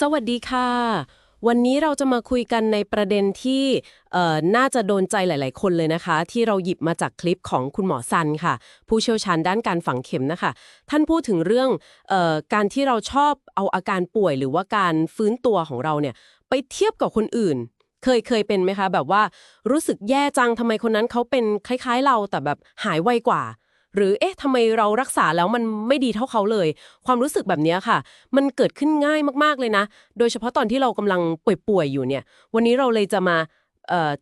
สวัสดีค่ะ วันนี้เราจะมาคุยกันในประเด็นที่เอ่อน่าจะโดนใจหลาย ๆ คนเลยนะคะ ที่เราหยิบมาจากคลิปของคุณหมอซันค่ะ ผู้เชี่ยวชาญด้านการฝังเข็มนะคะ ท่านพูดถึงเรื่องเอ่อการที่เราชอบเอาอาการป่วยหรือว่าการฟื้นตัวของเราเนี่ยไปเทียบกับคนอื่น เคยเคยเป็นไหมคะ แบบว่ารู้สึกแย่จังทำไมคนนั้นเขาเป็นคล้าย ๆ เราแต่แบบหายไวกว่า หรือเอ๊ะทำไมเรารักษาแล้วมันไม่ดีเท่าเขาเลย ความรู้สึกแบบนี้ค่ะ มันเกิดขึ้นง่ายมากๆเลยนะ โดยเฉพาะตอนที่เรากำลังป่วยๆอยู่เนี่ย วันนี้เราเลยจะมา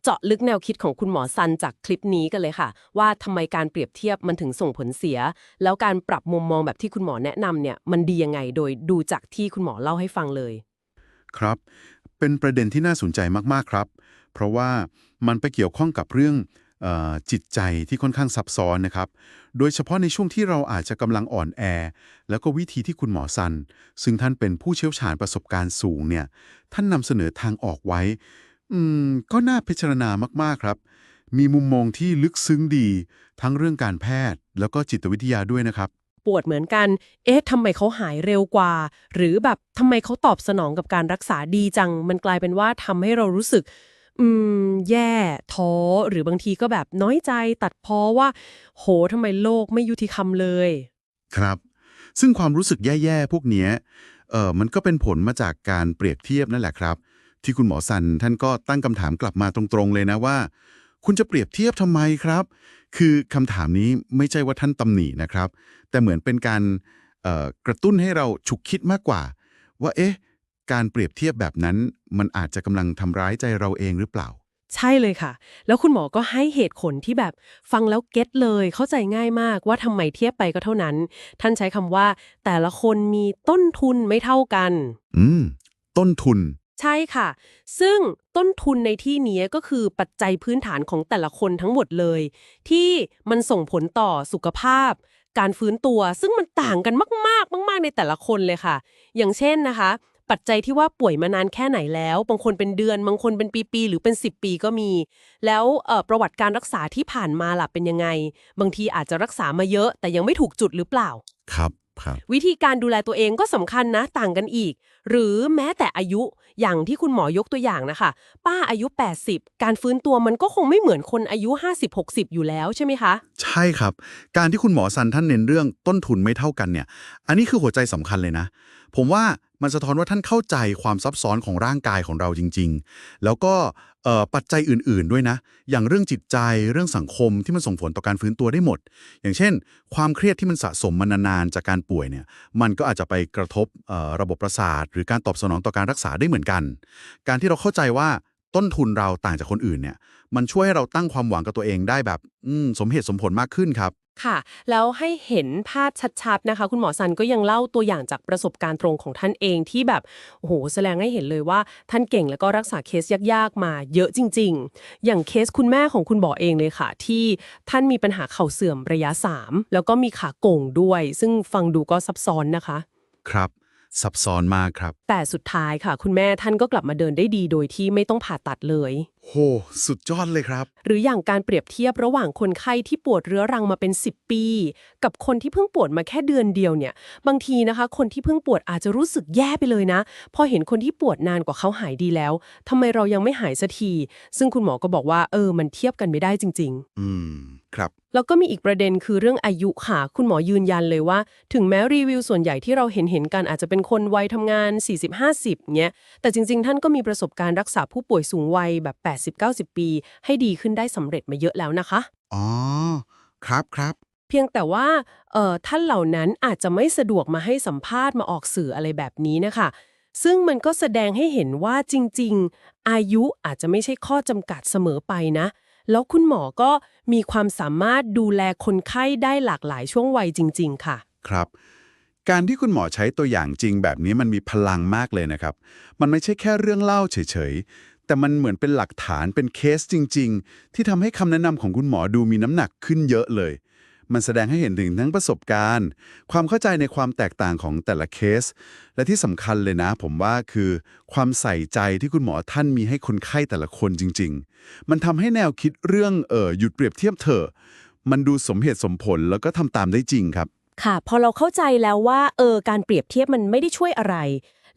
เจาะลึกแนวคิดของคุณหมอซันจากคลิปนี้กันเลยค่ะ ว่าทำไมการเปรียบเทียบมันถึงส่งผลเสีย แล้วการปรับมุมมองแบบที่คุณหมอแนะนำเนี่ยมันดียังไงโดยดูจากที่คุณหมอเล่าให้ฟังเลย ครับ เป็นประเด็นที่น่าสนใจมากๆครับ เพราะว่ามันไปเกี่ยวข้องกับเรื่อง จิตใจที่ค่อนข้างซับซ้อนนะครับ โดยเฉพาะในช่วงที่เราอาจจะกำลังอ่อนแอ แล้วก็วิธีที่คุณหมอซัน ซึ่งท่านเป็นผู้เชี่ยวชาญประสบการณ์สูงเนี่ย ท่านนำเสนอทางออกไว้ อืม ก็น่าพิจารณามาก ๆ ครับ มีมุมมองที่ลึกซึ้งดี ทั้งเรื่องการแพทย์ แล้วก็จิตวิทยาด้วยนะครับ ปวดเหมือนกัน เอ๊ะทำไมเขาหายเร็วกว่า หรือแบบทำไมเขาตอบสนองกับการรักษาดีจัง มันกลายเป็นว่าทำให้เรารู้สึก อืม แย่ท้อหรือบางทีก็แบบน้อยใจตัดพ้อว่า โหทำไมโลกไม่ยุติธรรมเลย ครับ ซึ่งความรู้สึกแย่ๆพวกเนี้ยเออมันก็เป็นผลมาจากการเปรียบเทียบนั่นแหละครับ ที่คุณหมอสันท่านก็ตั้งคำถามกลับมาตรงๆเลยนะว่า คุณจะเปรียบเทียบทำไมครับ คือคำถามนี้ไม่ใช่ว่าท่านตำหนินะครับ แต่เหมือนเป็นการเอ่อกระตุ้นให้เราฉุกคิดมากกว่า ว่าเอ๊ะ การเปรียบเทียบแบบนั้น มันอาจจะกำลังทำร้ายใจเราเองหรือเปล่า ใช่เลยค่ะ แล้วคุณหมอก็ให้เหตุผลที่แบบฟังแล้วเก็ตเลย เข้าใจง่ายมากว่าทำไมเทียบไปก็เท่านั้น ท่านใช้คำว่า แต่ละคนมีต้นทุนไม่เท่ากัน อืม ต้นทุน ใช่ค่ะ ซึ่งต้นทุนในที่นี้ก็คือปัจจัยพื้นฐานของแต่ละคนทั้งหมดเลย ที่มันส่งผลต่อสุขภาพ การฟื้นตัว ซึ่งมันต่างกันมาก ๆ มาก ๆ ในแต่ละคนเลยค่ะ อย่างเช่นนะคะ ปัจจัยที่ว่าป่วยมานานแค่ไหนแล้ว บางคนเป็นเดือน บางคนเป็นปีๆ หรือเป็น 10 ปีก็มี แล้วเอ่อประวัติการรักษาที่ผ่านมาล่ะเป็นยังไง บางทีอาจจะรักษามาเยอะ แต่ยังไม่ถูกจุดหรือเปล่า ครับครับวิธีการดูแลตัวเองก็สำคัญนะต่างกันอีก หรือแม้แต่อายุอย่างที่คุณหมอยกตัวอย่างนะคะ ป้าอายุ 80 การฟื้นตัวมันก็คงไม่เหมือนคนอายุ 50-60 อยู่แล้วใช่ไหมคะ ใช่ครับ การที่คุณหมอซันท่านเน้นเรื่องต้นทุนไม่เท่ากันเนี่ย อันนี้คือหัวใจสำคัญเลยนะ ผมว่า มันสะท้อนว่าท่านเข้าใจความซับซ้อนของร่างกายของเราจริง ๆ แล้วก็ปัจจัยอื่นๆด้วยนะ อย่างเรื่องจิตใจเรื่องสังคมที่มันส่งผลต่อการฟื้นตัวได้หมด อย่างเช่น ความเครียดที่มันสะสมมานานๆจากการป่วยเนี่ย มันก็อาจจะไปกระทบระบบประสาท หรือการตอบสนองต่อการรักษาได้เหมือนกัน การที่เราเข้าใจว่าต้นทุนเราต่างจากคนอื่นเนี่ย มันช่วยให้เราตั้งความหวังกับตัวเองได้แบบมสมเหตุสมผลมากขึ้นครับ ค่ะ แล้วให้เห็นภาพชัดๆนะคะ คุณหมอซันก็ยังเล่าตัวอย่างจากประสบการณ์ตรงของท่านเองที่แบบโอ้โหแสดงให้เห็นเลยว่าท่านเก่งแล้วก็รักษาเคสยากๆมาเยอะจริง ๆ อย่างเคสคุณแม่ของคุณบอเองเลยค่ะ ที่ท่านมีปัญหาเข่าเสื่อมระยะ 3 แล้วก็มีขาโก่งด้วย ซึ่งฟังดูก็ซับซ้อนนะคะ ครับ ซับซ้อนมากครับ แต่สุดท้ายค่ะ คุณแม่ท่านก็กลับมาเดินได้ดีโดยที่ไม่ต้องผ่าตัดเลย โห สุดยอดเลยครับ หรืออย่างการเปรียบเทียบระหว่างคนไข้ที่ปวดเรื้อรังมาเป็น 10 ปี กับคนที่เพิ่งปวดมาแค่เดือนเดียวเนี่ย บางทีนะคะ คนที่เพิ่งปวดอาจจะรู้สึกแย่ไปเลยนะ พอเห็นคนที่ปวดนานกว่าเขาหายดีแล้วทำไมเรายังไม่หายสักที ซึ่งคุณหมอก็บอกว่าเออมันเทียบกันไม่ได้จริง ๆ อืม ครับ แล้วก็มีอีกประเด็นคือเรื่องอายุค่ะ คุณหมอยืนยันเลยว่า ถึงแม้รีวิวส่วนใหญ่ที่เราเห็นเห็นๆกันอาจจะเป็นคนวัยทำงาน 40-50เงี้ย แต่จริง ๆ ท่านก็มีประสบการณ์รักษาผู้ป่วยสูงวัยแบบ 80-90 ปี ให้ดีขึ้นได้สำเร็จมาเยอะแล้วนะคะ อ๋อ ครับครับ เพียงแต่ว่าเอ่อท่านเหล่านั้นอาจจะไม่สะดวกมาให้สัมภาษณ์มาออกสื่ออะไรแบบนี้นะคะซึ่งมันก็แสดงให้เห็นว่าจริง ๆ อายุอาจจะไม่ใช่ข้อจำกัดเสมอไปนะ แล้วคุณหมอก็มีความสามารถดูแลคนไข้ได้หลากหลายช่วงวัยจริง ๆ ค่ะ ครับ การที่คุณหมอใช้ตัวอย่างจริงแบบนี้มันมีพลังมากเลยนะครับ มันไม่ใช่แค่เรื่องเล่าเฉยๆ แต่มันเหมือนเป็นหลักฐานเป็นเคสจริง ๆ ที่ทำให้คำแนะนำของคุณหมอดูมีน้ำหนักขึ้นเยอะเลย มันแสดงให้เห็นถึงทั้งประสบการณ์ ความเข้าใจในความแตกต่างของแต่ละเคส และที่สำคัญเลยนะ ผมว่าคือความใส่ใจที่คุณหมอท่านมีให้คนไข้แต่ละคนจริง ๆ มันทำให้แนวคิดเรื่องเออหยุดเปรียบเทียบเถอะมันดูสมเหตุสมผลแล้วก็ทำตามได้จริงครับ ค่ะ พอเราเข้าใจแล้วว่าเออการเปรียบเทียบมันไม่ได้ช่วยอะไร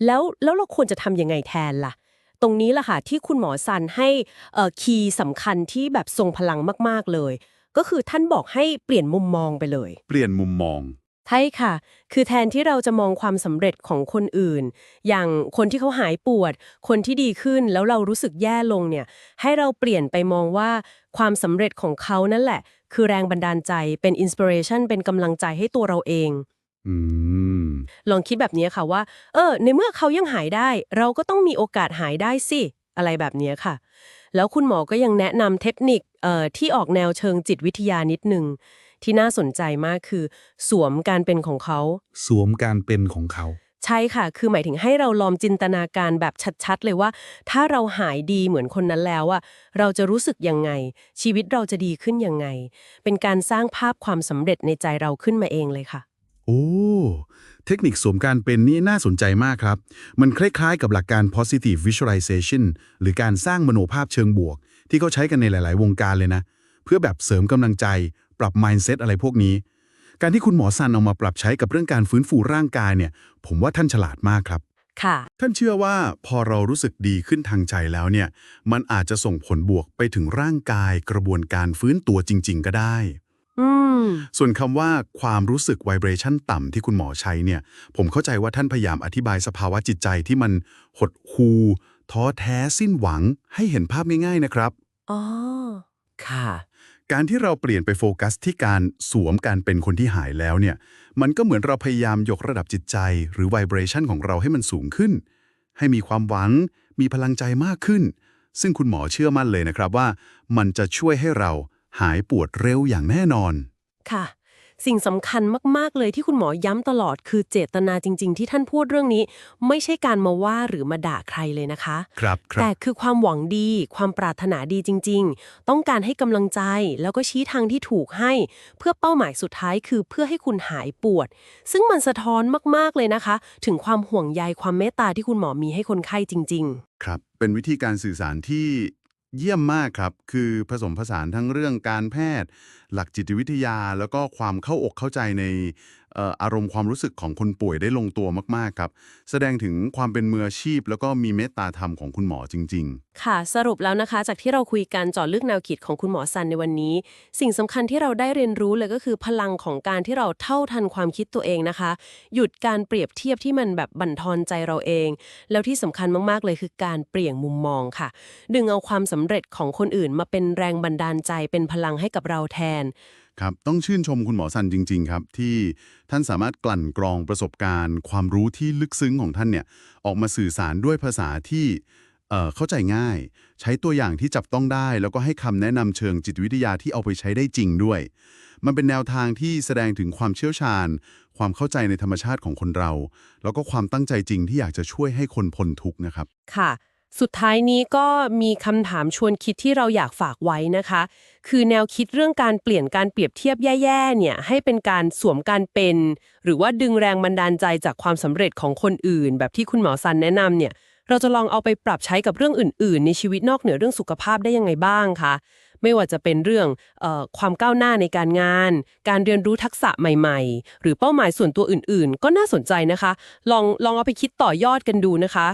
แล้วแล้วเราควรจะทำยังไงแทนล่ะตรงนี้แหละค่ะที่คุณหมอซันให้เออคีย์สำคัญที่แบบทรงพลังมาก ๆ เลย ก็คือท่านบอกให้เปลี่ยนมุมมองไปเลย เปลี่ยนมุมมอง ใช่ค่ะ คือแทนที่เราจะมองความสำเร็จของคนอื่น อย่างคนที่เขาหายปวด คนที่ดีขึ้นแล้วเรารู้สึกแย่ลงเนี่ย ให้เราเปลี่ยนไปมองว่าความสำเร็จของเขานั่นแหละ คือแรงบันดาลใจ เป็นอินสปิเรชันเป็นกำลังใจให้ตัวเราเอง อืม ลองคิดแบบนี้ค่ะว่า เออ ในเมื่อเขายังหายได้ เราก็ต้องมีโอกาสหายได้สิ อะไรแบบนี้ค่ะ แล้วคุณหมอก็ยังแนะนำเทคนิคเอ่อที่ออกแนวเชิงจิตวิทยานิดนึงที่น่าสนใจมากคือ สวมการเป็นของเขา สวมการเป็นของเขา ใช่ค่ะ คือหมายถึงให้เราลองจินตนาการแบบชัดๆ เลยว่า ถ้าเราหายดีเหมือนคนนั้นแล้วอะเราจะรู้สึกยังไง ชีวิตเราจะดีขึ้นยังไง เป็นการสร้างภาพความสำเร็จในใจเราขึ้นมาเองเลยค่ะ โอ้ เทคนิคสวมการเป็นนี่น่าสนใจมากครับ มันคล้ายๆกับหลักการ positive visualization หรือการสร้างมโนภาพเชิงบวก ที่เขาใช้กันในหลาย ๆ วงการเลยนะ เพื่อแบบเสริมกำลังใจ ปรับ mindset อะไรพวกนี้ การที่คุณหมอซันเอามาปรับใช้กับเรื่องการฟื้นฟูร่างกายเนี่ย ผมว่าท่านฉลาดมากครับค่ะท่านเชื่อว่าพอเรารู้สึกดีขึ้นทางใจแล้วเนี่ย มันอาจจะส่งผลบวกไปถึงร่างกายกระบวนการฟื้นตัวจริง ๆ ก็ได้อืม ส่วนคำว่าความรู้สึกไวเบรชั่นต่ำที่คุณหมอใช้เนี่ย ผมเข้าใจว่าท่านพยายามอธิบายสภาวะจิตใจที่มันหดหู่ท้อแท้สิ้นหวังให้เห็นภาพง่ายๆนะครับ อ๋อ ค่ะ การที่เราเปลี่ยนไปโฟกัสที่การสวมการเป็นคนที่หายแล้วเนี่ย มันก็เหมือนเราพยายามยกระดับจิตใจ หรือไวเบรชันของเราให้มันสูงขึ้น ให้มีความหวัง มีพลังใจมากขึ้น ซึ่งคุณหมอเชื่อมั่นเลยนะครับว่า มันจะช่วยให้เราหายปวดเร็วอย่างแน่นอน ค่ะ สิ่งสำคัญมากๆเลยที่คุณหมอย้ำตลอดคือเจตนาจริง ๆ ที่ท่านพูดเรื่องนี้ ไม่ใช่การมาว่าหรือมาด่าใครเลยนะคะ ครับครัแต่บคือความหวังดี ความปรารถนาดีจริง ๆ ต้องการให้กำลังใจ แล้วก็ชี้ทางที่ถูกให้ เพื่อเป้าหมายสุดท้ายคือเพื่อให้คุณหายปวด ซึ่งมันสะท้อนมากๆเลยนะคะ ถึงความห่วงใยความเมตตาที่คุณหมอมีให้คนไข้จริงครับ เป็นวิธีการสื่อสารที่ เยี่ยมมากครับ คือผสมผสานทั้งเรื่องการแพทย์ หลักจิตวิทยา แล้วก็ความเข้าอกเข้าใจใน อารมณ์ความรู้สึกของคนป่วยได้ลงตัวมากๆครับ แสดงถึงความเป็นมืออาชีพ แล้วก็มีเมตตาธรรมของคุณหมอจริง ๆ ค่ะ สรุปแล้วนะคะ จากที่เราคุยกันจาะลึกแนวคิดของคุณหมอซันในวันนี้ สิ่งสำคัญที่เราได้เรียนรู้เลยก็คือพลังของการที่เราเท่าทันความคิดตัวเองนะคะ หยุดการเปรียบเทียบที่มันแบบบั่นทอนใจเราเอง แล้วที่สำคัญมากๆเลยคือการเปลี่ยนมุมมองค่ะ ดึงเอาความสำเร็จของคนอื่นมาเป็นแรงบันดาลใจเป็นพลังให้กับเราแทน ครับต้องชื่นชมคุณหมอสันจริง ๆ ครับ ที่ท่านสามารถกลั่นกรองประสบการณ์ ความรู้ที่ลึกซึ้งของท่านเนี่ยออกมาสื่อสารด้วยภาษาที่เอ่อเข้าใจง่าย ใช้ตัวอย่างที่จับต้องได้ แล้วก็ให้คำแนะนำเชิงจิตวิทยาที่เอาไปใช้ได้จริงด้วย มันเป็นแนวทางที่แสดงถึงความเชี่ยวชาญ ความเข้าใจในธรรมชาติของคนเรา แล้วก็ความตั้งใจจริงที่อยากจะช่วยให้คนพ้นทุกข์นะครับ ค่ะ สุดท้ายนี้ก็มีคำถามชวนคิดที่เราอยากฝากไว้นะคะ คือแนวคิดเรื่องการเปลี่ยนการเปรียบเทียบแย่ๆเนี่ยให้เป็นการสวมการเป็น หรือว่าดึงแรงบันดาลใจจากความสำเร็จของคนอื่น แบบที่คุณหมอซันแนะนำเนี่ยเราจะลองเอาไปปรับใช้กับเรื่องอื่น ๆ ในชีวิตนอกเหนือเรื่องสุขภาพได้ยังไงบ้างคะไม่ว่าจะเป็นเรื่องออความก้าวหน้าในการงาน การเรียนรู้ทักษะใหม่ ๆ หรือเป้าหมายส่วนตัวอื่น ๆ ก็น่าสนใจนะคะ ลองลองเอาไปคิดต่อยอดกันดูนะคะ